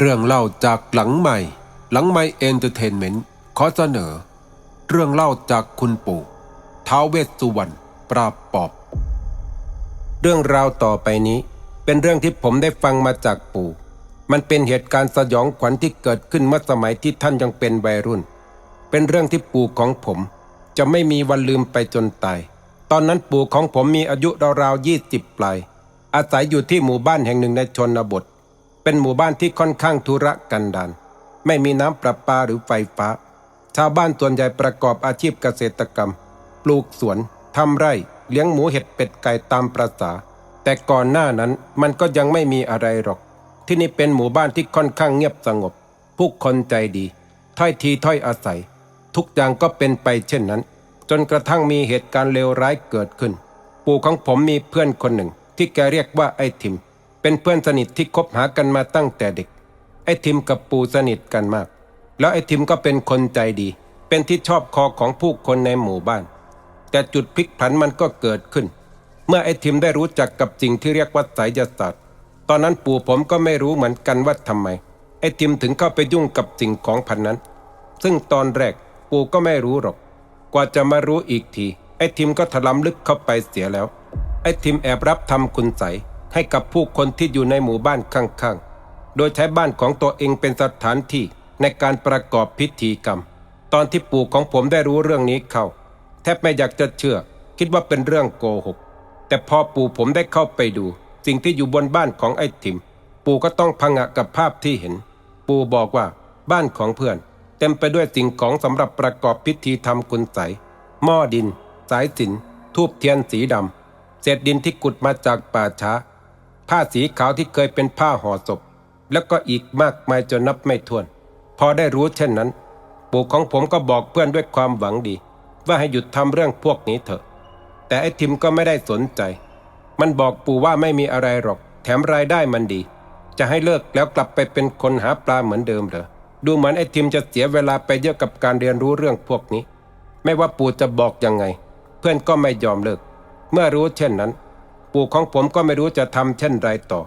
เรื่องเล่าจากหลังใหม่ หลังใหม่เอนเตอร์เทนเมนต์ขอเสนอ เรื่องเล่าจากคุณปู่ท้าวเวสสุวรรณปราบปอบ เรื่องราวต่อไปนี้ เป็นเรื่องที่ผมได้ฟังมาจากปู่ มันเป็นเหตุการณ์สยองขวัญที่เกิดขึ้นเมื่อสมัยที่ท่านยังเป็นวัยรุ่น เป็นเรื่องที่ปู่ของผมจะไม่มีวันลืมไปจนตาย ตอนนั้นปู่ของผมมีอายุราวๆยี่สิบปลาย อาศัยอยู่ที่หมู่บ้านแห่งหนึ่งในชนบท เป็นหมู่บ้านที่ค่อนข้างทุรกันดารไม่มีน้ำประปาหรือไฟฟ้า ชาวบ้านส่วนใหญ่ประกอบอาชีพเกษตรกรรม ปลูกสวนทำไร่ เลี้ยงหมูเห็ดเป็ดไก่ตามประษา แต่ก่อนหน้านั้นมันก็ยังไม่มีอะไรหรอก ที่นี่เป็นหมู่บ้านที่ค่อนข้างเงียบสงบ ผู้คนใจดี ถ้อยทีถ้อยอาศัย ทุกอย่างก็เป็นไปเช่นนั้น จนกระทั่งมีเหตุการณ์เลวร้ายเกิดขึ้น ปู่ของผมมีเพื่อนคนหนึ่ง ที่แกเรียกว่าไอ้ทิม เป็นเพื่อนสนิทที่คบหากันมาตั้งแต่เด็ก ไอ้ทิมกับปู่สนิทกันมาก แล้วไอ้ทิมก็เป็นคนใจดี เป็นที่ชอบคอของผู้คนในหมู่บ้าน แต่จุดพลิกผันมันก็เกิดขึ้น เมื่อไอ้ทิมได้รู้จักกับสิ่งที่เรียกว่าไสยศาสตร์ตอนนั้นปู่ผมก็ไม่รู้เหมือนกันว่าทำไม ไอ้ทิมถึงเข้าไปยุ่งกับสิ่งของพันนั้น ซึ่งตอนแรกปู่ก็ไม่รู้หรอก กว่าจะมารู้อีกที ไอ้ทิมก็ถลำลึกเข้าไปเสียแล้ว ไอ้ทิมแอบรับทำคุณใสย ให้กับผู้คนที่อยู่ในหมู่บ้านข้างๆ โดยใช้บ้านของตัวเองเป็นสถานที่ในการประกอบพิธีกรรม ตอนที่ปู่ของผมได้รู้เรื่องนี้เข้า แทบไม่อยากจะเชื่อ คิดว่าเป็นเรื่องโกหก แต่พอปู่ผมได้เข้าไปดู สิ่งที่อยู่บนบ้านของไอ้ทิม ปู่ก็ต้องพังะกับภาพที่เห็น ปู่บอกว่าบ้านของเพื่อน เต็มไปด้วยสิ่งของสำหรับประกอบพิธีทำคุณใสหม้อดิน สายสินทูบเทียนสีดำเศษดินที่กุดมาจากป่าช้า ผ้าสีขาวที่เคยเป็นผ้าห่อศพ แล้วก็อีกมากมายจนนับไม่ถ้วน พอได้รู้เช่นนั้น ปู่ของผมก็บอกเพื่อนด้วยความหวังดี ว่าให้หยุดทำเรื่องพวกนี้เถอะ แต่ไอ้ทิมก็ไม่ได้สนใจ มันบอกปู่ว่าไม่มีอะไรหรอก แถมรายได้มันดี จะให้เลิกแล้วกลับไปเป็นคนหาปลาเหมือนเดิมเหรอดูเหมือนไอ้ทิมจะเสียเวลาไปเยอะกับการเรียนรู้เรื่องพวกนี้ ไม่ว่าปู่จะบอกยังไง เพื่อนก็ไม่ยอมเลิก เมื่อรู้เช่นนั้น ปู่ของผมก็ไม่รู้จะทำเช่นไรต่อ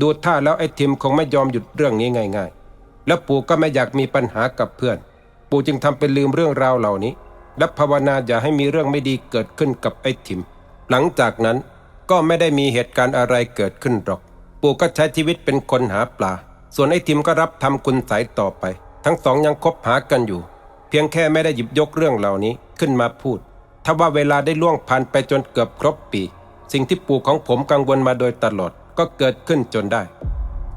ดูท่าแล้วไอ้ทิมคงไม่ยอมหยุดเรื่องนี้ง่าย ๆ และปู่ก็ไม่อยากมีปัญหากับเพื่อน ปู่จึงทำเป็นลืมเรื่องราวเหล่านี้ และภาวนาอย่าให้มีเรื่องไม่ดีเกิดขึ้นกับไอ้ทิม หลังจากนั้นก็ไม่ได้มีเหตุการณ์อะไรเกิดขึ้นหรอก ปู่ก็ใช้ชีวิตเป็นคนหาปลา ส่วนไอ้ทิมก็รับทำคุณสายต่อไป ทั้งสองยังคบหากันอยู่ เพียงแค่ไม่ได้หยิบยกเรื่องเหล่านี้ขึ้นมาพูดถ้าว่าเวลาได้ล่วงผ่านไปจนเกือบครบปี สิ่งที่ปู่ของผมกังวลมาโดยตลอดก็เกิดขึ้นจนได้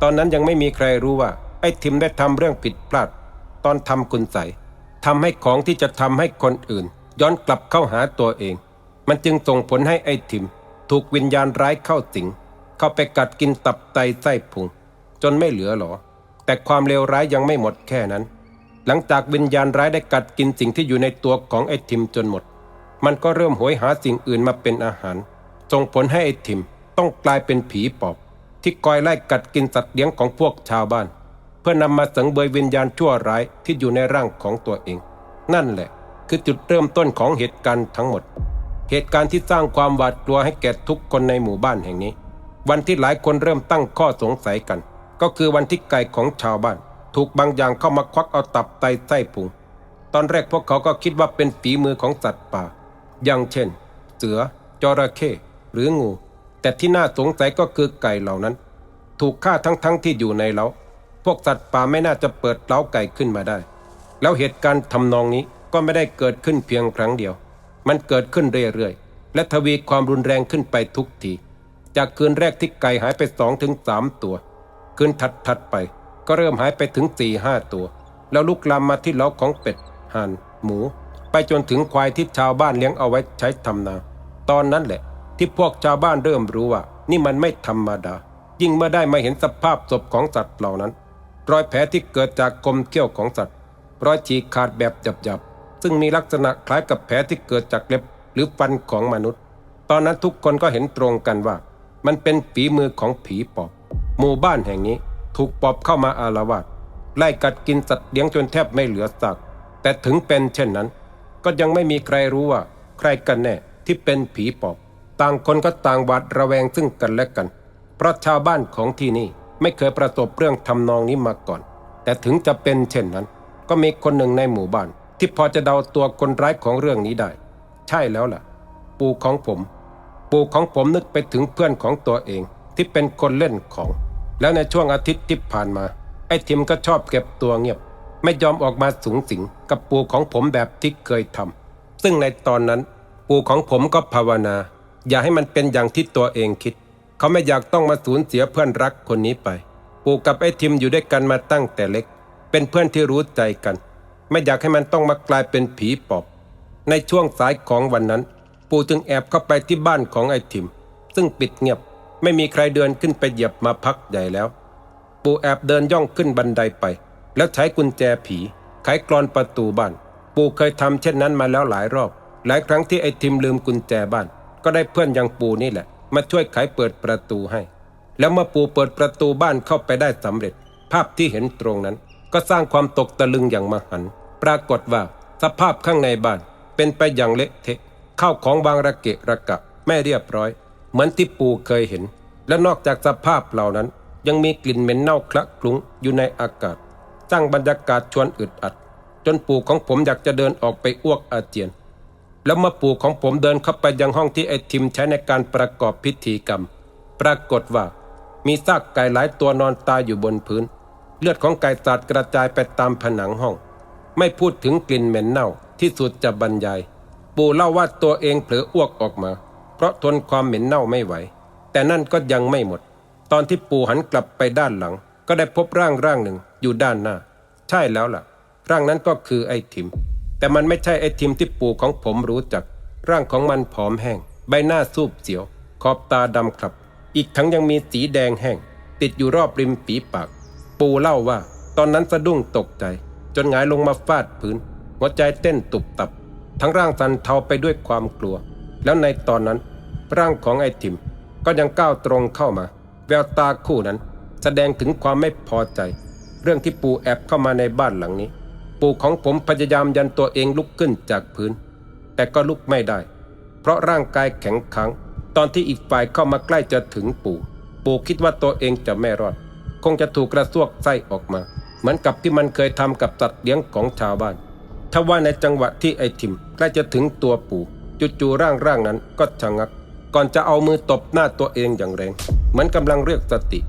ตอนนั้นยังไม่มีใครรู้ว่า ไอ้ทิมได้ทำเรื่องผิดพลาด ตอนทำคุณใสยทำให้ของที่จะทำให้คนอื่น ย้อนกลับเข้าหาตัวเอง มันจึงส่งผลให้ไอ้ทิม ถูกวิญญาณร้ายเข้าสิง เข้าไปกัดกินตับไตไส้พุง จนไม่เหลือหรอ แต่ความเลวร้ายยังไม่หมดแค่นั้น หลังจากวิญญาณร้ายได้กัดกินสิ่งที่อยู่ในตัวของไอ้ทิมจนหมด มันก็เริ่มโหยหาสิ่งอื่นมาเป็นอาหาร ส่งผลให้ไอ้ทิมต้องกลายเป็นผีปอบ ที่คอยไล่กัดกินสัตว์เลี้ยงของพวกชาวบ้าน เพื่อนำมาสังเบยวิญญาณชั่วร้ายที่อยู่ในร่างของตัวเอง นั่นแหละคือจุดเริ่มต้นของเหตุการณ์ทั้งหมด เหตุการณ์ที่สร้างความหวาดกลัวให้แก่ทุกคนในหมู่บ้านแห่งนี้ วันที่หลายคนเริ่มตั้งข้อสงสัยกัน ก็คือวันที่ไก่ของชาวบ้าน ถูกบางอย่างเข้ามาควักเอาตับไตไส้พุงตอนแรกพวกเขาก็คิดว่าเป็นฝีมือของสัตว์ป่า อย่างเช่น เสือจระเข้ หรืองู แต่ที่น่าสงสัยก็คือไก่เหล่านั้น ถูกฆ่าทั้งๆทที่อยู่ในเล้าพวกสัตว์ป่าไม่น่าจะเปิดเล้าไก่ขึ้นมาได้ แล้วเหตุการณ์ทำนองนี้ก็ไม่ได้เกิดขึ้นเพียงครั้งเดียว มันเกิดขึ้นเรื่อยๆ และทวีความรุนแรงขึ้นไปทุกที จากคืนแรกที่ไก่หายไปสองถึงสามตัว คืนถัดๆไป ก็เริ่มหายไปถึงสี่ห้าตัว แล้วลุกลามมาที่เล้าของเป็ดห่านหมู ไปจนถึงควายที่ชาวบ้านเลี้ยงเอาไว้ใช้ทำนา ตอนนั้นแหละ ที่พวกชาวบ้านเริ่มรู้ว่า นี่มันไม่ธรรมดา ยิ่งเมื่อได้มาเห็นสภาพศพของสัตว์เหล่านั้น รอยแผลที่เกิดจากคมเขี้ยวของสัตว์ รอยฉีกขาดแบบหยับๆซึ่งมีลักษณะคล้ายกับแผลที่เกิดจากเล็บหรือฟันของมนุษย์ ตอนนั้นทุกคนก็เห็นตรงกันว่า มันเป็นฝีมือของผีปอบ หมู่บ้านแห่งนี้ถูกปอบเข้ามาอาละวาดไล่กัดกินสัตว์เลี้ยงจนแทบไม่เหลือซากแต่ถึงเป็นเช่นนั้น ก็ยังไม่มีใครรู้ว่า ใครกันแน่ที่เป็นผีปอบ ต่างคนก็ต่างหวาดระแวงซึ่งกันและกัน เพราะชาวบ้านของที่นี่ไม่เคยประสบเรื่องทำนองนี้มาก่อน แต่ถึงจะเป็นเช่นนั้น ก็มีคนหนึ่งในหมู่บ้าน ที่พอจะเดาตัวคนร้ายของเรื่องนี้ได้ ใช่แล้วล่ะ ปู่ของผม ปู่ของผมนึกไปถึงเพื่อนของตัวเองที่เป็นคนเล่นของ แล้วในช่วงอาทิตย์ที่ผ่านมา ไอ้ทิมก็ชอบเก็บตัวเงียบ ไม่ยอมออกมาสูงสิงกับปู่ของผมแบบที่เคยทำซึ่งในตอนนั้น ปู่ของผมก็ภาวนา อย่าให้มันเป็นอย่างที่ตัวเองคิด เขาไม่อยากต้องมาสูญเสียเพื่อนรักคนนี้ไป ปู่กับไอ้ทิมอยู่ด้วยกันมาตั้งแต่เล็ก เป็นเพื่อนที่รู้ใจกัน ไม่อยากให้มันต้องมากลายเป็นผีปอบ ในช่วงสายของวันนั้น ปู่จึงแอบเข้าไปที่บ้านของไอ้ทิม ซึ่งปิดเงียบไม่มีใครเดินขึ้นไปเหยียบมาพักใหญ่แล้ว ปู่แอบเดินย่องขึ้นบันไดไป แล้วใช้กุญแจผีไขกรอนประตูบ้าน ปู่เคยทำเช่นนั้นมาแล้วหลายรอบ หลายครั้งที่ไอ้ทิมลืมกุญแจบ้าน ก็ได้เพื่อนย่างปูนี่แหละ มาช่วยไขเปิดประตูให้ แล้วเมื่อปูเปิดประตูบ้านเข้าไปได้สำเร็จ ภาพที่เห็นตรงนั้น ก็สร้างความตกตะลึงอย่างมหันต์ปรากฏว่าสภาพข้างในบ้านเป็นไปอย่างเละเทะข้าวของวางระเกะระกะไม่เรียบร้อย เหมือนที่ปูเคยเห็น และนอกจากสภาพเหล่านั้น ยังมีกลิ่นเหม็นเน่าคละคลุ้งอยู่ในอากาศสร้างบรรยากาศชวนอึดอัด จนปู่ของผมอยากจะเดินออกไปอ้วกอาเจียน แล้วมื่อปู่ของผมเดินเข้าไปยังห้องที่ไอทิมใช้ในการประกอบพิธีกรรม ปรากฏว่า มีซากไก่หลายตัวนอนตายอยู่บนพื้น เลือดของไก่สาดกระจายไปตามผนังห้อง ไม่พูดถึงกลิ่นเหม็นเน่าที่สุดจะบรรยาย ปู่เล่าว่าตัวเองเผลออ้วกออกมา เพราะทนความเหม็นเน่าไม่ไหว แต่นั่นก็ยังไม่หมด ตอนที่ปู่หันกลับไปด้านหลัง ก็ได้พบร่างร่างหนึ่งอยู่ด้านหน้า ใช่แล้วล่ะ ร่างนั้นก็คือไอ้ทิม แต่มันไม่ใช่ไอ้ทิมที่ปู่ของผมรู้จัก ร่างของมันผอมแห้ง ใบหน้าซูบเสียว ขอบตาดำคลับ อีกทั้งยังมีสีแดงแห้ง ติดอยู่รอบริมฝีปาก ปู่เล่าว่า ตอนนั้นสะดุ้งตกใจ จนหงายลงมาฟาดพื้น หัวใจเต้นตุบตับ ทั้งร่างสั่นเทาไปด้วยความกลัว แล้วในตอนนั้น ร่างของไอ้ทิม ก็ยังก้าวตรงเข้ามา แววตาคู่นั้น แสดงถึงความไม่พอใจ เรื่องที่ปู่แอบเข้ามาในบ้านหลังนี้ ปู่ของผมพยายามยันตัวเองลุกขึ้นจากพื้น แต่ก็ลุกไม่ได้ เพราะร่างกายแข็งขัง ตอนที่อีกฝ่ายเข้ามาใกล้จะถึงปู่ ปู่คิดว่าตัวเองจะไม่รอด คงจะถูกกระซวกไส้ออกมา เหมือนกับที่มันเคยทำกับสัตว์เลี้ยงของชาวบ้านถ้าว่าในจังหวะที่ไอ้ทิมใกล้จะถึงตัวปู่จู่ๆร่างร่างนั้นก็ชะงัก ก่อนจะเอามือตบหน้าตัวเองอย่างแรง เหมือนกำลังเรียกสติ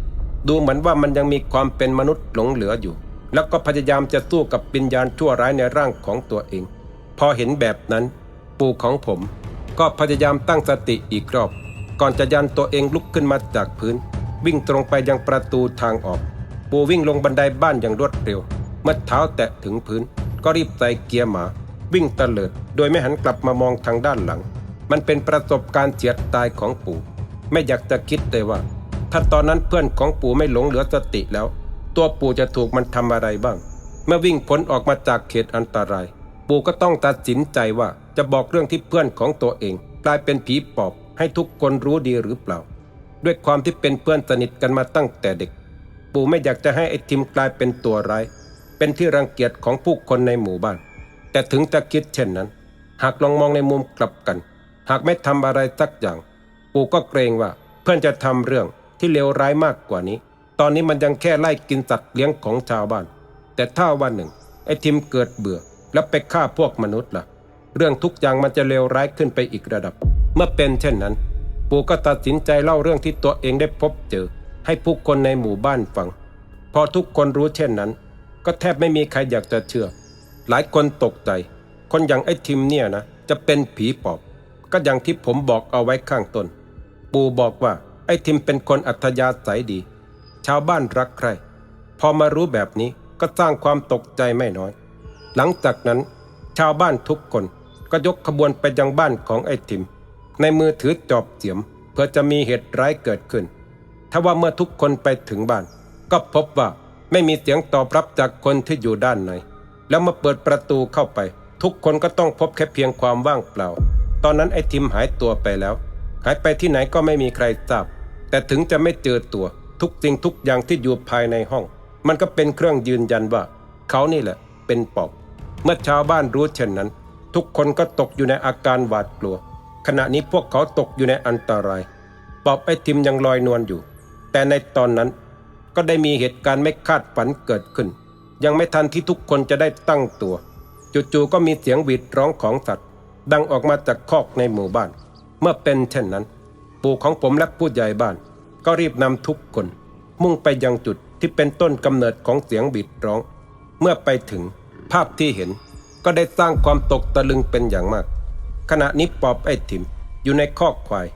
ดูเหมือนว่ามันยังมีความเป็นมนุษย์หลงเหลืออยู่ แล้วก็พยายามจะสู้กับวิญญาณชั่วร้ายในร่างของตัวเอง พอเห็นแบบนั้น ปู่ของผม ก็พยายามตั้งสติอีกรอบ ก่อนจะยันตัวเองลุกขึ้นมาจากพื้น วิ่งตรงไปยังประตูทางออก ปู่วิ่งลงบันไดบ้านอย่างรวดเร็ว เมื่อเท้าแตะถึงพื้น ก็รีบใส่เกียร์หมา วิ่งเตลิด โดยไม่หันกลับมามองทางด้านหลัง มันเป็นประสบการณ์เฉียดตายของปู่ ไม่อยากจะคิดเลยว่าถ้าตอนนั้นเพื่อนของปู่ไม่หลงเหลือสติแล้ว ตัวปู่จะถูกมันทำอะไรบ้าง เมื่อวิ่งพ้นออกมาจากเขตอันตราย ปู่ก็ต้องตัดสินใจว่าจะบอกเรื่องที่เพื่อนของตัวเอง กลายเป็นผีปอบให้ทุกคนรู้ดีหรือเปล่า ด้วยความที่เป็นเพื่อนสนิทกันมาตั้งแต่เด็ก ปู่ไม่อยากจะให้ไอ้ทิมกลายเป็นตัวร้าย เป็นที่รังเกียจของผู้คนในหมู่บ้าน แต่ถึงจะคิดเช่นนั้น หากลองมองในมุมกลับกัน หากไม่ทำอะไรสักอย่าง ปู่ก็เกรงว่าเพื่อนจะทำเรื่องที่เลวร้ายมากกว่านี้ ตอนนี้มันยังแค่ไล่กินสัตว์เลี้ยงของชาวบ้าน แต่ถ้าวันหนึ่ง ไอ้ทิมเกิดเบื่อ แล้วไปฆ่าพวกมนุษย์ล่ะ เรื่องทุกอย่างมันจะเลวร้ายขึ้นไปอีกระดับ เมื่อเป็นเช่นนั้น ปู่ก็ตัดสินใจเล่าเรื่องที่ตัวเองได้พบเจอ ให้ผู้คนในหมู่บ้านฟัง พอทุกคนรู้เช่นนั้น ก็แทบไม่มีใครอยากจะเชื่อ หลายคนตกใจ คนอย่างไอ้ทิมเนี่ยนะ จะเป็นผีปอบ ก็อย่างที่ผมบอกเอาไว้ข้างต้น ปู่บอกว่าไอ้ทิมเป็นคนอัธยาศัยดี ชาวบ้านรักใคร พอมารู้แบบนี้ก็สร้างความตกใจไม่น้อย หลังจากนั้น ชาวบ้านทุกคนก็ยกขบวนไปยังบ้านของไอ้ทิม ในมือถือจอบเสียม เพื่อจะมีเหตุร้ายเกิดขึ้นถ้าว่าเมื่อทุกคนไปถึงบ้าน ก็พบว่าไม่มีเสียงตอบรับจากคนที่อยู่ด้านใน แล้วมาเปิดประตูเข้าไป ทุกคนก็ต้องพบแค่เพียงความว่างเปล่า ตอนนั้นไอ้ทิมหายตัวไปแล้ว หายไปที่ไหนก็ไม่มีใครทราบ แต่ถึงจะไม่เจอตัว ทุกสิ่งทุกอย่างที่อยู่ภายในห้อง มันก็เป็นเครื่องยืนยันว่า เขานี่แหละเป็นปอบ เมื่อชาวบ้านรู้เช่นนั้น ทุกคนก็ตกอยู่ในอาการหวาดกลัว ขณะนี้พวกเขาตกอยู่ในอันตรายปอบไอ้ทิมยังลอยนวลอยู่ แต่ในตอนนั้นก็ได้มีเหตุการณ์ไม่คาดฝันเกิดขึ้น ยังไม่ทันที่ทุกคนจะได้ตั้งตัวจู่ๆก็มีเสียงหวีดร้องของสัตว์ ดังออกมาจากคอกในหมู่บ้าน เมื่อเป็นเช่นนั้น ปู่ของผมและผู้ใหญ่บ้าน ก็รีบนำทุกคน มุ่งไปยังจุดที่เป็นต้นกำเนิดของเสียงบิดร้อง เมื่อไปถึงภาพที่เห็นก็ได้สร้างความตกตะลึงเป็นอย่างมาก ขณะนี้ปอบไอ้ถิมอยู่ในคอกควาย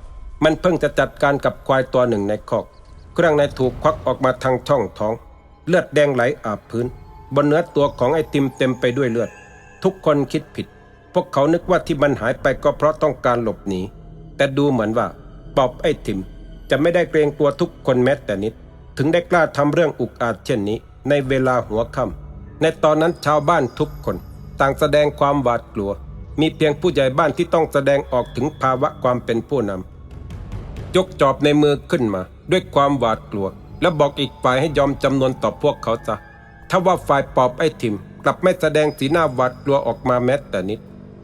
มันเพิ่งจะจัดการกับควายตัวหนึ่งในคอก เครื่องในถูกควักออกมาทางช่องท้อง เลือดแดงไหลอาบพื้น บนเนื้อตัวของไอ้ติมเต็มไปด้วยเลือด ทุกคนคิดผิด พวกเขานึกว่าที่มันหายไปก็เพราะต้องการหลบหนีแต่ดูเหมือนว่าปอบไอ้ติม จะไม่ได้เกรงกลัวทุกคนแม้แต่นิด ถึงได้กล้าทำเรื่องอุกอาจเช่นนี้ ในเวลาหัวค่ำในตอนนั้นชาวบ้านทุกคน ต่างแสดงความหวาดกลัว มีเพียงผู้ใหญ่บ้านที่ต้องแสดงออกถึงภาวะความเป็นผู้นำยกจอบในมือขึ้นมา ด้วยความหวาดกลัว และบอกอีกฝ่ายให้ยอมจำนวนต่อพวกเขาซะถ้าว่าฝ่ายปอบไอ้ทิมกลับไม่แสดงสีหน้าหวาดกลัวออกมาแม้แต่นิด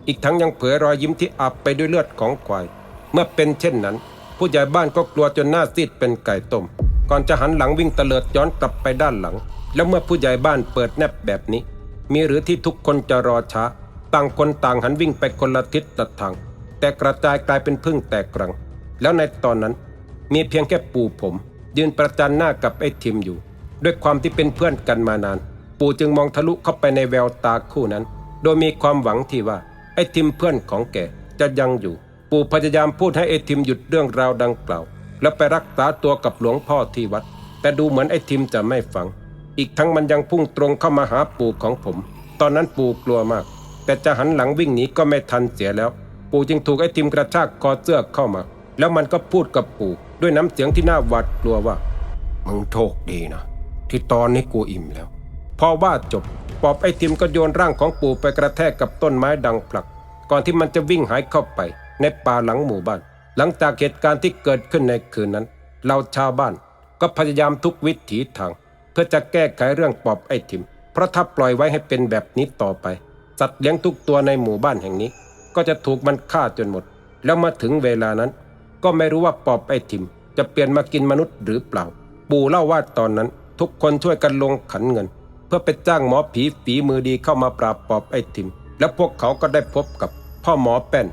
อีกทั้งยังเผยรอยยิ้มที่อาบไปด้วยเลือดของควาย เมื่อเป็นเช่นนั้น ผู้ใหญ่บ้านก็กลัวจนหน้าซีดเป็นไก่ต้ม ก่อนจะหันหลังวิ่งเตลิดย้อนกลับไปด้านหลัง แล้วเมื่อผู้ใหญ่บ้านเปิดแนบแบบนี้ มีหรือที่ทุกคนจะรอช้า ต่างคนต่างหันวิ่งไปคนละทิศละทาง แต่กระจายกลายเป็นพึ่งแตกกรัง แล้วในตอนนั้น มีเพียงแค่ปู่ผม ยืนประจันหน้ากับไอ้ทิมอยู่ ด้วยความที่เป็นเพื่อนกันมานาน ปู่จึงมองทะลุเข้าไปในแววตาคู่นั้น โดยมีความหวังที่ว่าไอ้ทิมเพื่อนของแกจะยังอยู่ ปู่พยายามพูดให้ไอ้ทิมหยุดเรื่องราวดังกล่าว แล้วไปรักษาตัวกับหลวงพ่อที่วัด แต่ดูเหมือนไอ้ทิมจะไม่ฟัง อีกทั้งมันยังพุ่งตรงเข้ามาหาปู่ของผม ตอนนั้นปู่กลัวมาก แต่จะหันหลังวิ่งหนีก็ไม่ทันเสียแล้ว ปู่จึงถูกไอ้ทิมกระชากคอเสื้อเข้ามา แล้วมันก็พูดกับปู่ด้วยน้ำเสียงที่น่าหวาดกลัวว่ามึงโชคดีนะที่ตอนนี้กูอิ่มแล้ว พอว่าจบปอบไอ้ทิมก็โยนร่างของปู่ไปกระแทกกับต้นไม้ดังผลัก ก่อนที่มันจะวิ่งหายเข้าไป ในป่าหลังหมู่บ้าน หลังจากเหตุการณ์ที่เกิดขึ้นในคืนนั้น เราชาวบ้านก็พยายามทุกวิถีทาง เพื่อจะแก้ไขเรื่องปอบไอ้ทิม เพราะถ้าปล่อยไว้ให้เป็นแบบนี้ต่อไป สัตว์เลี้ยงทุกตัวในหมู่บ้านแห่งนี้ ก็จะถูกมันฆ่าจนหมด แล้วมาถึงเวลานั้น ก็ไม่รู้ว่าปอบไอ้ทิม จะเปลี่ยนมากินมนุษย์หรือเปล่า ปู่เล่าว่าตอนนั้น ทุกคนช่วยกันลงขันเงิน เพื่อไปจ้างหมอผีฝีมือดีเข้ามาปราบปอบไอ้ทิม แล้วพวกเขาก็ได้พบกับพ่อหมอแป้น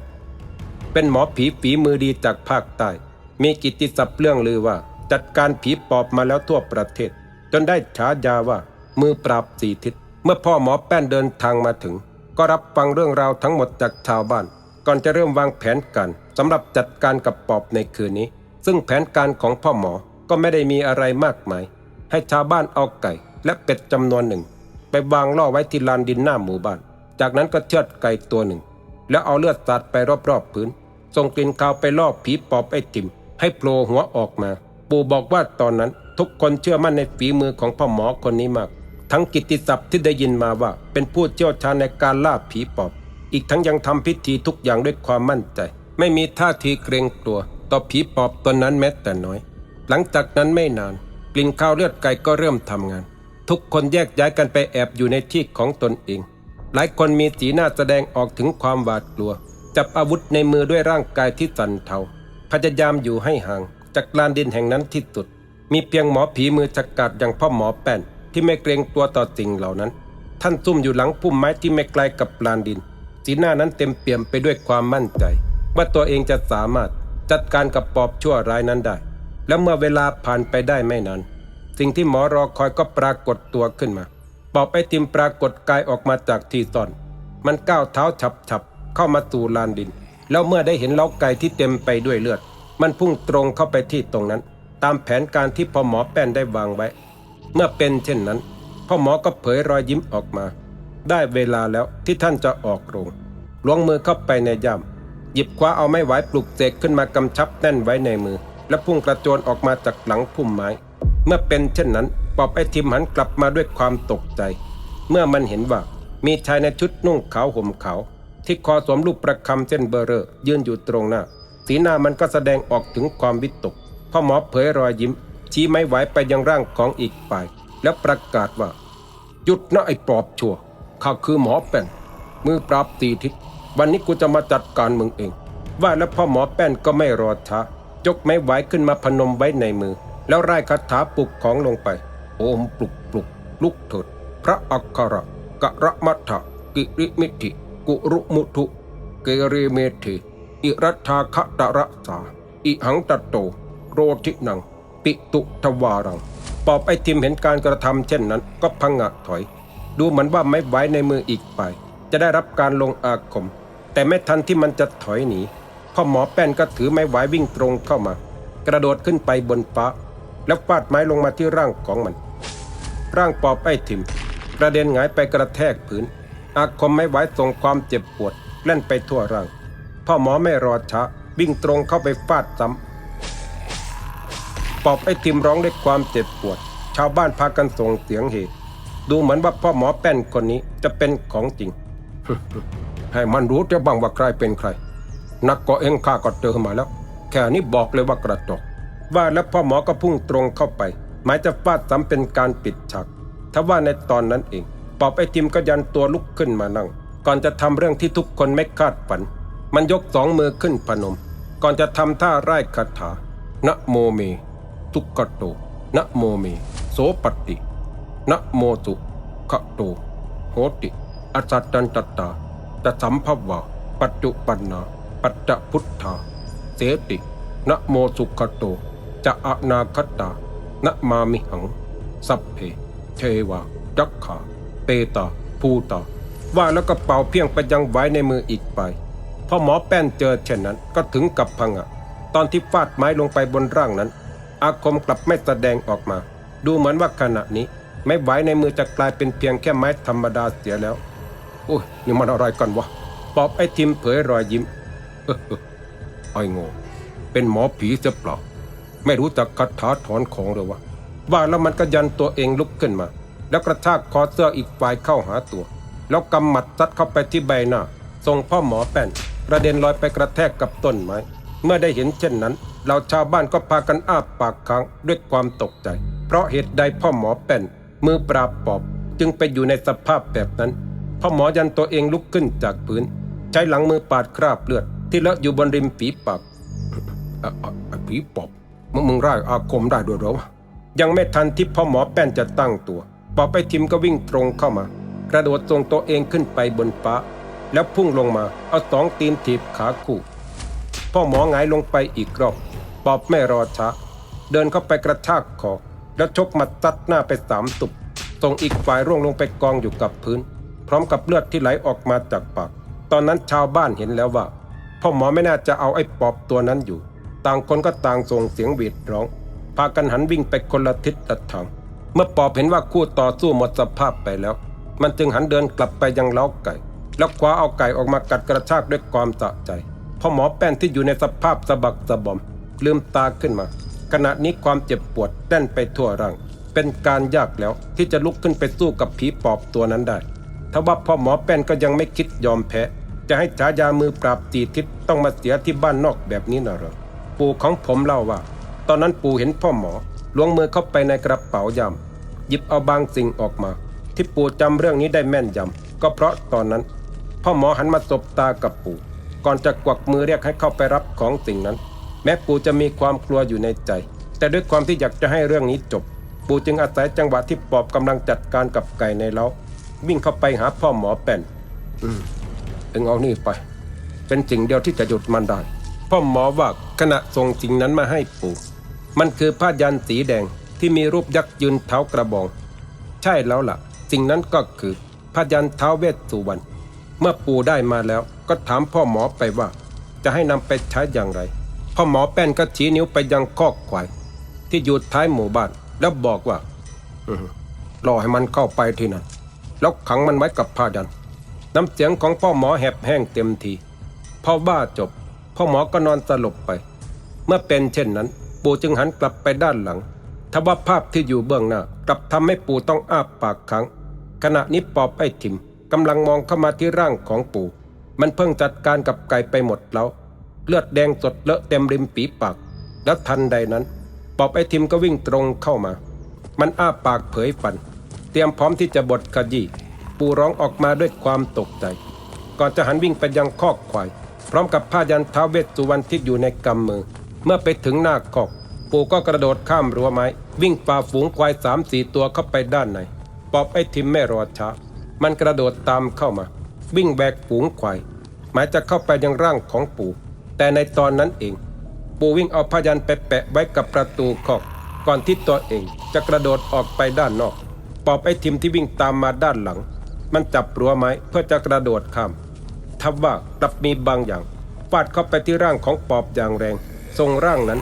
เป็นหมอผีฝีมือดีจากภาคใต้ มีกิตติศัพท์เรื่องลือว่า จัดการผีปอบมาแล้วทั่วประเทศ จนได้ฉายาว่า มือปราบสีทิศ เมื่อพ่อหมอแป้นเดินทางมาถึง ก็รับฟังเรื่องราวทั้งหมดจากชาวบ้าน ก่อนจะเริ่มวางแผนการสำหรับจัดการกับปอบในคืนนี้ ซึ่งแผนการของพ่อหมอก็ไม่ได้มีอะไรมากมาย ให้ชาวบ้านเอาไก่ และเป็ดจำนวนหนึ่ง ไปวางล่อไว้ที่ลานดินหน้าหมู่บ้าน จากนั้นก็เชือดไก่ตัวหนึ่ง แล้วเอาเลือดสาดไปรอบๆพื้น ส่งกลิ่นคาวไปล่อผีปอบไอติม ให้โผล่หัวออกมา ปู่บอกว่าตอนนั้นทุกคนเชื่อมั่นในฝีมือของพ่อหมอคนนี้มาก ทั้งกิตติศัพท์ที่ได้ยินมาว่า เป็นผู้เชี่ยวชาญในการล่าผีปอบ อีกทั้งยังทำพิธีทุกอย่างด้วยความมั่นใจ ไม่มีท่าทีเกรงกลัว ต่อผีปอบตนนั้นแม้แต่น้อย หลังจากนั้นไม่นาน กลิ่นข้าวเลือดไก่ก็เริ่มทำงาน ทุกคนแยกย้ายกันไปแอบอยู่ในที่ของตนเอง หลายคนมีสีหน้าแสดงออกถึงความหวาดกลัว จับอาวุธในมือด้วยร่างกายที่สั่นเทาพยายามอยู่ให้ห่าง จากลานดินแห่งนั้นที่สุด มีเพียงหมอผีมือจักกัดอย่างพ่อหมอแป้นที่ไม่เกรงกลัวต่อสิ่งเหล่านั้น ท่านซุ่มอยู่หลังพุ่มไม้ที่ไม่ไกลกับลานดิน สีหน้านั้นเต็มเปี่ยมไปด้วยความมั่นใจ ว่าตัวเองจะสามารถจัดการกับปอบชั่วร้ายนั้นได้ และเมื่อเวลาผ่านไปได้ไม่นานสิ่งที่หมอรอคอยก็ปรากฏตัวขึ้นมาปอบไอติมปรากฏกายออกมาจากที่ซ่อน มันก้าวเท้าฉับฉับ เข้ามาสู่ลานดิน แล้วเมื่อได้เห็นเล้าไก่ที่เต็มไปด้วยเลือด มันพุ่งตรงเข้าไปที่ตรงนั้น ตามแผนการที่พ่อหมอแป้นได้วางไว้ เมื่อเป็นเช่นนั้น พ่อหมอก็เผยรอยยิ้มออกมา ได้เวลาแล้วที่ท่านจะออกโรงล้วงมือเข้าไปในย่ามหยิบคว้าเอาไม้ไหวปลุกเสกขึ้นมากำชับแน่นไว้ในมือ และพุ่งกระโจนออกมาจากหลังพุ่มไม้ เมื่อเป็นเช่นนั้นปอบไอทิมหันกลับมาด้วยความตกใจ เมื่อมันเห็นว่ามีชายในชุดนุ่งขาวห่มขาว ที่คอสวมลูกประคำเส้นเบอร์เรอยืนอยู่ตรงหน้า สีหน้ามันก็แสดงออกถึงความวิตกพ่อหมอเผยรอยยิ้ม ชี้ไม้ไหวไปยังร่างของอีกฝ่าย แล้วประกาศว่า หยุดนะไอ้ปอบชั่วข้าคือหมอแป้นมือปราบตีทิศวันนี้กูจะมาจัดการมึงเอง ว่าแล้วพ่อหมอแป้นก็ไม่รอช้ายกไม้ไหวขึ้นมาพนมไว้ในมือ แล้วไล่คาถาปลุกของลงไป โอมปลุกปลุกลุกเถิดพระอักขระกะระมัทธะกิริมิธิ กุรุมุทุ เกเรเมเทอิรัทาคะตระสา อิหังตตโต โรทินัง ปิตุทวารัง ปอบไอทิมเห็นการกระทำเช่นนั้นก็พังงะถอย ดูเหมือนว่าไม้ไว้ในมืออีกไป จะได้รับการลงอาคม แต่ไม่ทันที่มันจะถอยหนีพ่อหมอแป้นก็ถือไม้ไว้วิ่งตรงเข้ามา กระโดดขึ้นไปบนฟ้า แล้วฟาดไม้ลงมาที่ร่างของมัน ร่างปอบไอทิมกระเด็นหงายไปกระแทกพื้น อาคมไม่ไหวส่งความเจ็บปวดเล่นไปทั่วร่างพ่อหมอไม่รอช้าวิ่งตรงเข้าไปฟาดซ้ำปอบไอ้ทิมร้องด้วยความเจ็บปวด ชาวบ้านพากันส่งเสียงเฮดูเหมือนว่าพ่อหมอแป้นคนนี้จะเป็นของจริง ให้มันรู้จะบ้างว่าใครเป็นใคร นักก็เองข้าก็เจอมาแล้ว แค่นี้บอกเลยว่ากระจกว่าแล้วพ่อหมอก็พุ่งตรงเข้าไป หมายจะฟาดซ้ำเป็นการปิดฉากทว่าในตอนนั้นเอง ปอบไอติมก็ยันตัวลุกขึ้นมานั่ง ก่อนจะทำเรื่องที่ทุกคนไม่คาดฝัน มันยกสองมือขึ้นพนม ก่อนจะทำท่าไร้คาถา นะโมเม ทุกขโต นะโมเม โสปฏินะโมตุขโต โหติอสัตตันตตาจะสัมภวาปัจจุปันนา ปัจจพุทธา เสติ นะโมสุขโต จะอนาคตานะมามิหัง สัพเพเทวายักขา เปตาภูตาว่าแล้วก็เป่าเพียงไปยังไว้ในมืออีกไปพอหมอแป้นเจอเช่นนั้นก็ถึงกับพังอะตอนที่ฟาดไม้ลงไปบนร่างนั้น อาคมกลับไม่แสดงออกมา ดูเหมือนว่าขณะนี้ ไม้ไหวในมือจะกลายเป็นเพียงแค่ไม้ธรรมดาเสียแล้วโอ้ยนี่มันอะไรกันวะปอบไอ้ทิมเผยรอยยิ้มออเออไอ้โง่เป็นหมอผีเสียเปล่า ไม่รู้จักคาถาถอนของเลยวะว่าแล้วมันก็ยันตัวเองลุกขึ้นมา แล้วกระชากคอเสื้ออีกฝ่ายเข้าหาตัว แล้วกำหมัดซัดเข้าไปที่ใบหน้าส่งพ่อหมอแป้นกระเด็นลอยไปกระแทกกับต้นไม้ เมื่อได้เห็นเช่นนั้นเราชาวบ้านก็พากันอ้าปากค้างด้วยความตกใจ เพราะเหตุใดพ่อหมอแป้นมือปราบปอบจึงไปอยู่ในสภาพแบบนั้น พ่อหมอยันตัวเองลุกขึ้นจากพื้น ใช้หลังมือปาดคราบเลือด ที่เลอะอยู่บนริมฝีปากอะอะอผีปอบมึงมึงร่ายอาคมได้ด้วยหรอยังไม่ทันที่พ่อหมอแป้นจะตั้งตัว ปอบไปทิมก็วิ่งตรงเข้ามากระโดดทรงตัวเองขึ้นไปบนฟ้าแล้วพุ่งลงมาเอาสองตีนถีบขาคู่พ่อหมอหงายลงไปอีกรอบปอบไม่รอช้าเดินเข้าไปกระชากคอแล้วชกมัดตัดหน้าไปสามตุบส่งอีกฝ่ายร่วงลงไปกองอยู่กับพื้น พร้อมกับเลือดที่ไหลออกมาจากปาก ตอนนั้นชาวบ้านเห็นแล้วว่าพ่อหมอไม่น่าจะเอาไอ้ปอบตัวนั้นอยู่ ต่างคนก็ต่างส่งเสียงหวีดร้อง พากันหันวิ่งไปคนละทิศละทาง เมื่อปอบเห็นว่าคู่ต่อสู้หมดสภาพไปแล้ว มันจึงหันเดินกลับไปยังเล้าไก่ แล้วคว้าเอาไก่ออกมากัดกระชากด้วยความสะใจพ่อหมอแป้นที่อยู่ในสภาพสะบักสะบอม ลืมตาขึ้นมา ขณะนี้ความเจ็บปวดแน่นไปทั่วร่างเป็นการยากแล้วที่จะลุกขึ้นไปสู้กับผีปอบตัวนั้นได้ทว่าพ่อหมอแป้นก็ยังไม่คิดยอมแพ้ จะให้ฉายามือปราบตีทิศต้องมาเสียที่บ้านนอกแบบนี้นะหรอปู่ของผมเล่าว่า ตอนนั้นปู่เห็นพ่อหมอ ล้วงมือเข้าไปในกระเป๋ายำหยิบเอาบางสิ่งออกมา ที่ปู่จำเรื่องนี้ได้แม่นยำก็เพราะตอนนั้น พ่อหมอหันมาสบตากับปู่ ก่อนจะกวักมือเรียกให้เข้าไปรับของสิ่งนั้น แม้ปู่จะมีความกลัวอยู่ในใจ แต่ด้วยความที่อยากจะให้เรื่องนี้จบ ปู่จึงอาศัยจังหวะที่ปอบกำลังจัดการกับไก่ในเล้าวิ่งเข้าไปหาพ่อหมอแป้นเอ็งเอานี่ไป เป็นสิ่งเดียวที่จะหยุดมันได้พ่อหมอว่าขณะส่งสิ่งนั้นมาให้ปู่ มันคือผ้ายันสีแดงที่มีรูปยักษ์ยืนเท้ากระบอง ใช่แล้วล่ะ สิ่งนั้นก็คือผ้ายันเท้าเวสสุวรรณเมื่อปู่ได้มาแล้วก็ถามพ่อหมอไปว่า จะให้นำไปใช้อย่างไร พ่อหมอแป้นก็ชี้นิ้วไปยังคอกควาย ที่อยู่ท้ายหมู่บ้านแล้วบอกว่าอรอให้มันเข้าไปที่นั่นแล้วขังมันไว้กับผ้ายันน้ำเสียงของพ่อหมอแหบแห้งเต็มทีพอว่าจบ พ่อหมอก็นอนสลบไป เมื่อเป็นเช่นนั้น ปู่จึงหันกลับไปด้านหลังทว่าภาพที่อยู่เบื้องหน้ากลับทำให้ปู่ต้องอ้าปากค้างขณะนี้ปอบไอ้ทิมกำลังมองเข้ามาที่ร่างของปู่ มันเพิ่งจัดการกับไก่ไปหมดแล้ว เลือดแดงสดเลอะเต็มริมปีปาก แล้วทันใดนั้น ปอบไอ้ทิมก็วิ่งตรงเข้ามา มันอ้าปากเผยฟัน เตรียมพร้อมที่จะบดขยี้ปู่ร้องออกมาด้วยความตกใจ ก่อนจะหันวิ่งไปยังคอกควาย พร้อมกับผ้ายันท้าเวสสุวรรณที่อยู่ในกำมือ เมื่อไปถึงหน้าคอกปู่ก็กระโดดข้ามรั้วไม้ วิ่งฝ่าฝูงควายสามสี่ตัวเข้าไปด้านใน ปอบไอ้ทิมไม่รอช้า มันกระโดดตามเข้ามา วิ่งแบกฝูงควาย หมายจะเข้าไปยังร่างของปู่ แต่ในตอนนั้นเอง ปู่วิ่งเอาพยันไปแปะไว้กับประตูคอก ก่อนที่ตัวเองจะกระโดดออกไปด้านนอก ปอบไอ้ทิมที่วิ่งตามมาด้านหลัง มันจับรั้วไม้เพื่อจะกระโดดข้ามทว่ากลับมีบางอย่างฟาดเข้าไปที่ร่างของปอบอย่างแรง ทรงร่างนั้น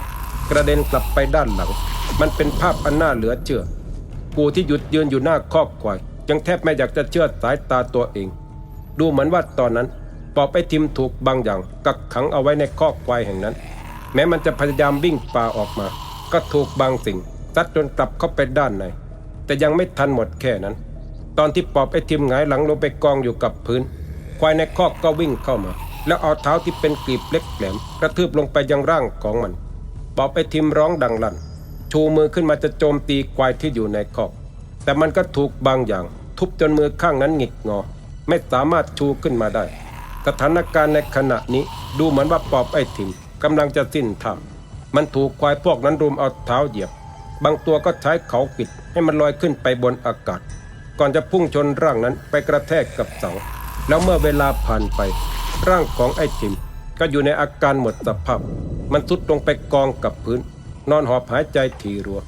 กระเด็นกลับไปด้านหลัง มันเป็นภาพอันน่าเหลือเชื่อปูที่หยุดยืนอยู่หน้าคอกควายยังแทบไม่อยากจะเชื่อสายตาตัวเอง ดูเหมือนว่าตอนนั้นปอบไอทิมถูกบางอย่าง กักขังเอาไว้ในคอกควายแห่งนั้น แม้มันจะพยายามวิ่งป่าออกมา ก็ถูกบางสิ่งซัดจนกลับเข้าไปด้านใน แต่ยังไม่ทันหมดแค่นั้น ตอนที่ปอบไอทิมหงายหลังลงไปกองอยู่กับพื้น ควายในคอกก็วิ่งเข้ามา แล้วเอาเท้าที่เป็นกลีบเล็กแหลมกระทืบลงไปยังร่างของมันปอบไอทิมร้องดังลั่น ชูมือขึ้นมาจะโจมตีควายที่อยู่ในคอก แต่มันก็ถูกบางอย่าง ทุบจนมือข้างนั้นหงิกงอ ไม่สามารถชูขึ้นมาได้ สถานการณ์ในขณะนี้ดูเหมือนว่าปอบไอทิมกำลังจะสิ้นท่ามันถูกควายพวกนั้นรุมเอาเท้าเหยียบ บางตัวก็ใช้เขาปิดให้มันลอยขึ้นไปบนอากาศ ก่อนจะพุ่งชนร่างนั้นไปกระแทกกับเสา แล้วเมื่อเวลาผ่านไป ร่างของไอ้ทิม ก็อยู่ในอาการหมดสภาพ มันทรุดลงไปกองกับพื้น นอนหอบหายใจทีรัว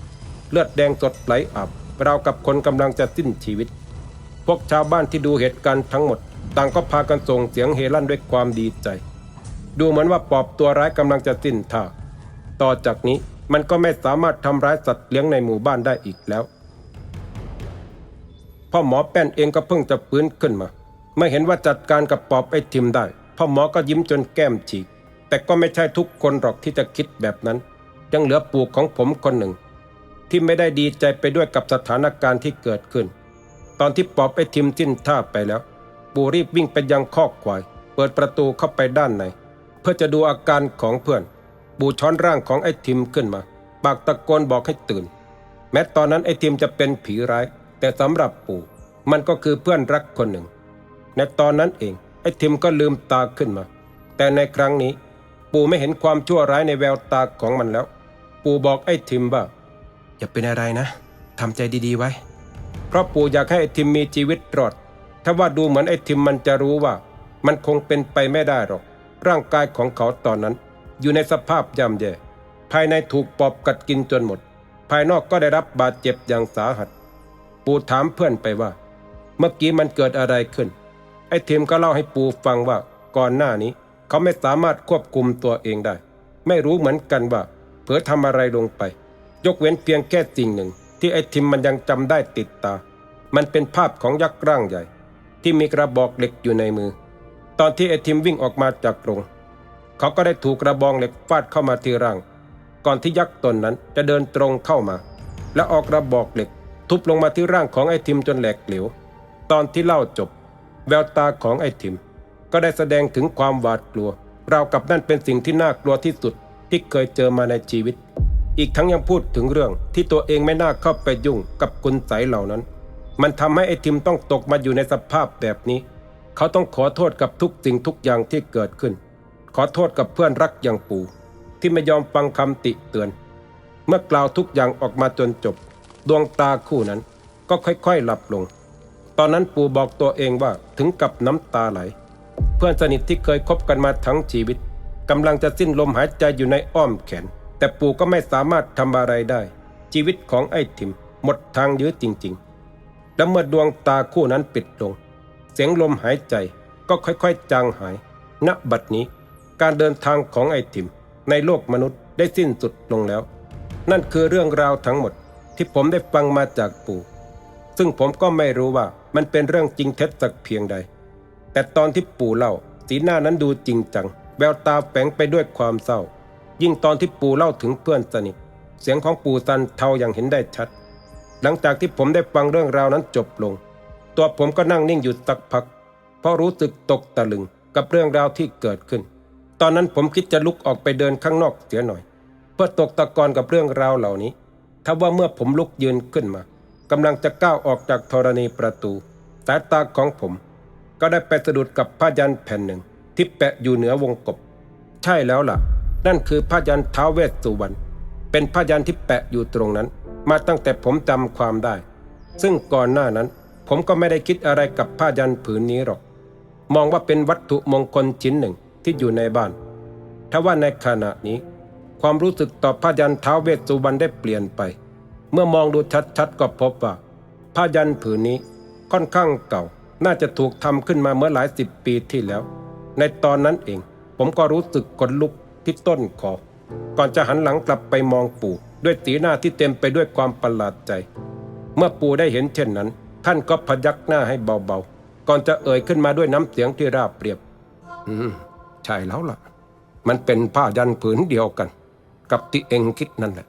เลือดแดงสดไหลอาบราวกับคนกำลังจะสิ้นชีวิต พวกชาวบ้านที่ดูเหตุการณ์ทั้งหมด ต่างก็พากันส่งเสียงเฮลั่นด้วยความดีใจ ดูเหมือนว่าปอบตัวร้ายกำลังจะสิ้นท่าต่อจากนี้มันก็ไม่สามารถทำร้ายสัตว์เลี้ยงในหมู่บ้านได้อีกแล้วพ่อหมอแป้นเองก็เพิ่งจะฟื้นขึ้นมา ไม่เห็นว่าจัดการกับปอบไอ้ทิมได้ พ่อหมอก็ยิ้มจนแก้มฉีก แต่ก็ไม่ใช่ทุกคนหรอกที่จะคิดแบบนั้น ยังเหลือปู่ของผมคนหนึ่ง ที่ไม่ได้ดีใจไปด้วยกับสถานการณ์ที่เกิดขึ้น ตอนที่ปอบไอ้ทิมสิ้นท่าไปแล้ว ปู่รีบวิ่งไปยังคอกควาย เปิดประตูเข้าไปด้านใน เพื่อจะดูอาการของเพื่อน ปู่ช้อนร่างของไอ้ทิมขึ้นมา ปากตะโกนบอกให้ตื่น แม้ตอนนั้นไอ้ทิมจะเป็นผีร้าย แต่สำหรับปู่มันก็คือเพื่อนรักคนหนึ่งในตอนนั้นเอง อ้ทิมก็ลืมตาขึ้นมา แต่ในครั้งนี้ ปู่ไม่เห็นความชั่วร้ายในแววตาของมันแล้ว ปู่บอกไอ้ทิมว่าอย่าเป็นอะไรนะทำใจดีๆไว้ เพราะปู่อยากให้ไอ้ทิมมีชีวิตรอดถ้าว่าดูเหมือนไอ้ทิมมันจะรู้ว่า มันคงเป็นไปไม่ได้หรอก ร่างกายของเขาตอนนั้น อยู่ในสภาพย่ำแย่ภายในถูกปอบกัดกินจนหมด ภายนอกก็ได้รับบาดเจ็บอย่างสาหัส ปู่ถามเพื่อนไปว่า เมื่อกี้มันเกิดอะไรขึ้น ไอ้ทิมก็เล่าให้ปู่ฟังว่าก่อนหน้านี้ เขาไม่สามารถควบคุมตัวเองได้ ไม่รู้เหมือนกันว่า เผลอทำอะไรลงไป ยกเว้นเพียงแค่สิ่งหนึ่ง ที่ไอ้ทิมมันยังจำได้ติดตา มันเป็นภาพของยักษ์ร่างใหญ่ ที่มีกระบอกเหล็กอยู่ในมือ ตอนที่ไอ้ทิมวิ่งออกมาจากโรงเขาก็ได้ถูกกระบองเหล็กฟาดเข้ามาที่ร่าง ก่อนที่ยักษ์ตนนั้นจะเดินตรงเข้ามา และออกกระบอกเหล็ก ทุบลงมาที่ร่างของไอ้ทิมจนแหลกเหลว ตอนที่เล่าจบ แววตาของไอ้ทิม ก็ได้แสดงถึงความหวาดกลัว ราวกับนั่นเป็นสิ่งที่น่ากลัวที่สุดที่เคยเจอมาในชีวิต อีกทั้งยังพูดถึงเรื่องที่ตัวเองไม่น่าเข้าไปยุ่งกับคุณใสยเหล่านั้น มันทำให้ไอ้ทิมต้องตกมาอยู่ในสภาพแบบนี้ เขาต้องขอโทษกับทุกสิ่งทุกอย่างที่เกิดขึ้น ขอโทษกับเพื่อนรักอย่างปู่ ที่ไม่ยอมฟังคำติเตือน เมื่อกล่าวทุกอย่างออกมาจนจบ ดวงตาคู่นั้น ก็ค่อยๆหลับลง ตอนนั้นปู่บอกตัวเองว่าถึงกับน้ำตาไหล เพื่อนสนิทที่เคยคบกันมาทั้งชีวิตกำลังจะสิ้นลมหายใจอยู่ในอ้อมแขน แต่ปู่ก็ไม่สามารถทำอะไรได้ ชีวิตของไอ้ทิมหมดทางยื้อจริง ๆ และเมื่อดวงตาคู่นั้นปิดลง เสียงลมหายใจก็ค่อยๆ จางหาย ณ บัดนี้ การเดินทางของไอ้ทิม ในโลกมนุษย์ได้สิ้นสุดลงแล้ว นั่นคือเรื่องราวทั้งหมดที่ผมได้ฟังมาจากปู่ ซึ่งผมก็ไม่รู้ว่า มันเป็นเรื่องจริงเท็จสักเพียงใด แต่ตอนที่ปู่เล่า สีหน้านั้นดูจริงจัง แววตาแฝงไปด้วยความเศร้า ยิ่งตอนที่ปู่เล่าถึงเพื่อนสนิท เสียงของปู่สันเทาอย่างเห็นได้ชัด หลังจากที่ผมได้ฟังเรื่องราวนั้นจบลง ตัวผมก็นั่งนิ่งอยู่สักพัก เพราะรู้สึกตกตะลึงกับเรื่องราวที่เกิดขึ้น ตอนนั้นผมคิดจะลุกออกไปเดินข้างนอกเสียหน่อย เพื่อตกตะกอนกับเรื่องราวเหล่านี้ถ้าว่าเมื่อผมลุกยืนขึ้นมา กำลังจะก้าวออกจากธรณีประตูสายตาของผม ก็ได้ไปสะดุดกับผ้ายันแผ่นหนึ่ง ที่แปะอยู่เหนือวงกบ ใช่แล้วล่ะ นั่นคือผ้ายันท้าวเวสสุวรรณเป็นผ้ายันที่แปะอยู่ตรงนั้น มาตั้งแต่ผมจำความได้ ซึ่งก่อนหน้านั้น ผมก็ไม่ได้คิดอะไรกับผ้ายันผืนนี้หรอก มองว่าเป็นวัตถุมงคลชิ้นหนึ่งที่อยู่ในบ้านทว่าในขณะนี้ ความรู้สึกต่อผ้ายันท้าวเวสสุวรรณได้เปลี่ยนไป เมื่อมองดูชัดๆ ก็พบว่าผ้ายันผืนนี้ค่อนข้างเก่า น่าจะถูกทำขึ้นมาเมื่อหลายสิบปีที่แล้ว ในตอนนั้นเอง ผมก็รู้สึกขนลุกที่ต้นคอก่อนจะหันหลังกลับไปมองปู่ ด้วยสีหน้าที่เต็มไปด้วยความประหลาดใจ เมื่อปู่ได้เห็นเช่นนั้น ท่านก็พยักหน้าให้เบาๆ ก่อนจะเอ่ยขึ้นมาด้วยน้ำเสียงที่ราบเรียบ อืม ใช่แล้วล่ะ มันเป็นผ้ายันผืนเดียวกัน กับที่เองคิดนั่นแหละ